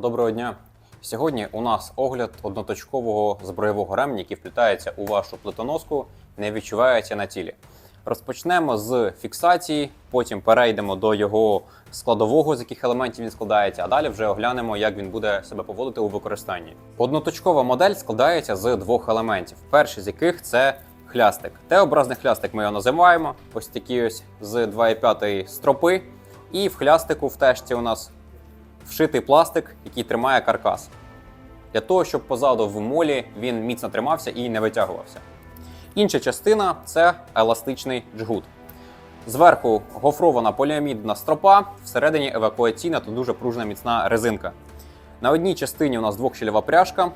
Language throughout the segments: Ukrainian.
Доброго дня! Сьогодні у нас огляд одноточкового зброєвого ременя, який вплітається у вашу плитоноску, не відчувається на тілі. Розпочнемо з фіксації, потім перейдемо до його складового, з яких елементів він складається, а далі вже оглянемо, як він буде себе поводити у використанні. Одноточкова модель складається з двох елементів. Перший з яких це хлястик. Т-образний хлястик ми його називаємо. Ось такі ось з 2,5 стропи. І в хлястику в тежці у нас вшитий пластик, який тримає каркас. Для того, щоб позаду в молі він міцно тримався і не витягувався. Інша частина це еластичний джгут. Зверху гофрована поліамідна стропа, всередині евакуаційна та дуже пружна міцна резинка. На одній частині у нас двохщільова пряжка.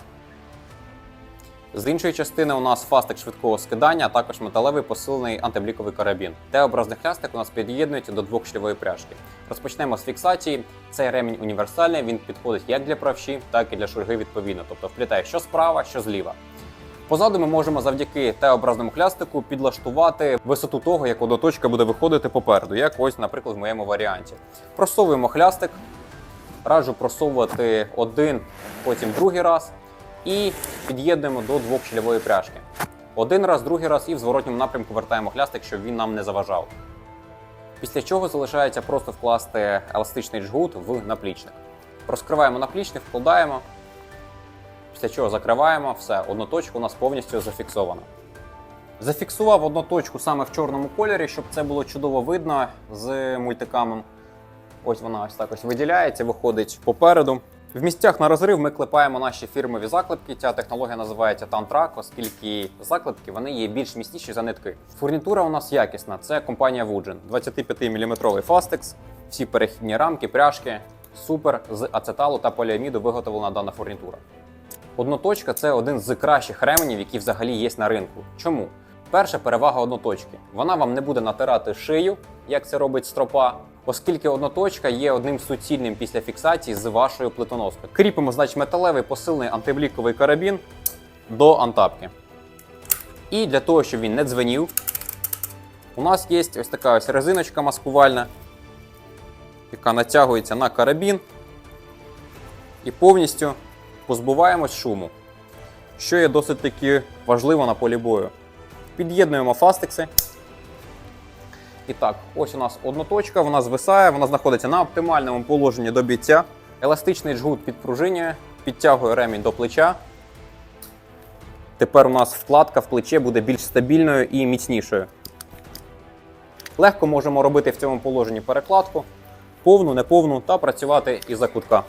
З іншої частини у нас фастик швидкого скидання, а також металевий посилений антибліковий карабін. Т-образний хлястик у нас під'єднується до двохшлівої пряжки. Розпочнемо з фіксації. Цей ремінь універсальний, він підходить як для правші, так і для шульги відповідно. Тобто вплітає що справа, що зліва. Позаду ми можемо завдяки Т-образному хлястику підлаштувати висоту того, як водоточка буде виходити попереду, як ось, наприклад, в моєму варіанті. Просовуємо хлястик, раджу просовувати один, потім другий раз і під'єднуємо до двохщільової пряжки. Один раз, другий раз і в зворотньому напрямку вертаємо хлястик, щоб він нам не заважав. Після чого залишається просто вкласти еластичний джгут в наплічник. Розкриваємо наплічник, вкладаємо. Після чого закриваємо, все, одну точку у нас повністю зафіксовано. Зафіксував одну точку саме в чорному кольорі, щоб це було чудово видно з мультикамом. Ось вона ось так ось виділяється, виходить попереду. В місцях на розрив ми клепаємо наші фірмові заклепки. Ця технологія називається Tantrack, оскільки заклепки вони є більш міцніші за нитки. Фурнітура у нас якісна. Це компанія Woodgen. 25-мм Fastex, всі перехідні рамки, пряжки. Супер з ацеталу та поліаміду виготовлена дана фурнітура. Одноточка це один з кращих ременів, які взагалі є на ринку. Чому? Перша перевага одноточки. Вона вам не буде натирати шию, як це робить стропа, оскільки одноточка є одним суцільним після фіксації з вашою плитоноскою. Кріпимо, значить, металевий посилений антибліковий карабін до антапки. І для того, щоб він не дзвенів, у нас є ось така ось резиночка маскувальна, яка натягується на карабін і повністю позбуваємось шуму, що є досить таки важливо на полі бою. Під'єднуємо фастекси. І так, ось у нас одноточка, вона звисає, вона знаходиться на оптимальному положенні до бійця. Еластичний джгут підпружинює, підтягує ремінь до плеча. Тепер у нас вкладка в плече буде більш стабільною і міцнішою. Легко можемо робити в цьому положенні перекладку, повну, неповну та працювати із закутка.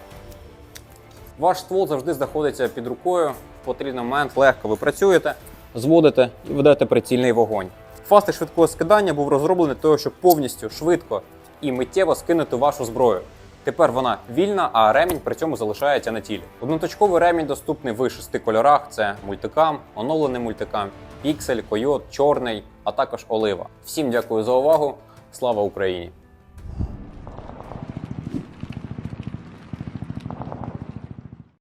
Ваш ствол завжди знаходиться під рукою. В потрібний момент легко ви працюєте, зводите і ведете прицільний вогонь. Фасти швидкого скидання був розроблений того, щоб повністю швидко і миттєво скинути вашу зброю. Тепер вона вільна, а ремінь при цьому залишається на тілі. Одноточковий ремінь доступний в шести кольорах: це мультикам, оновлений мультикам, піксель, койот, чорний, а також олива. Всім дякую за увагу. Слава Україні!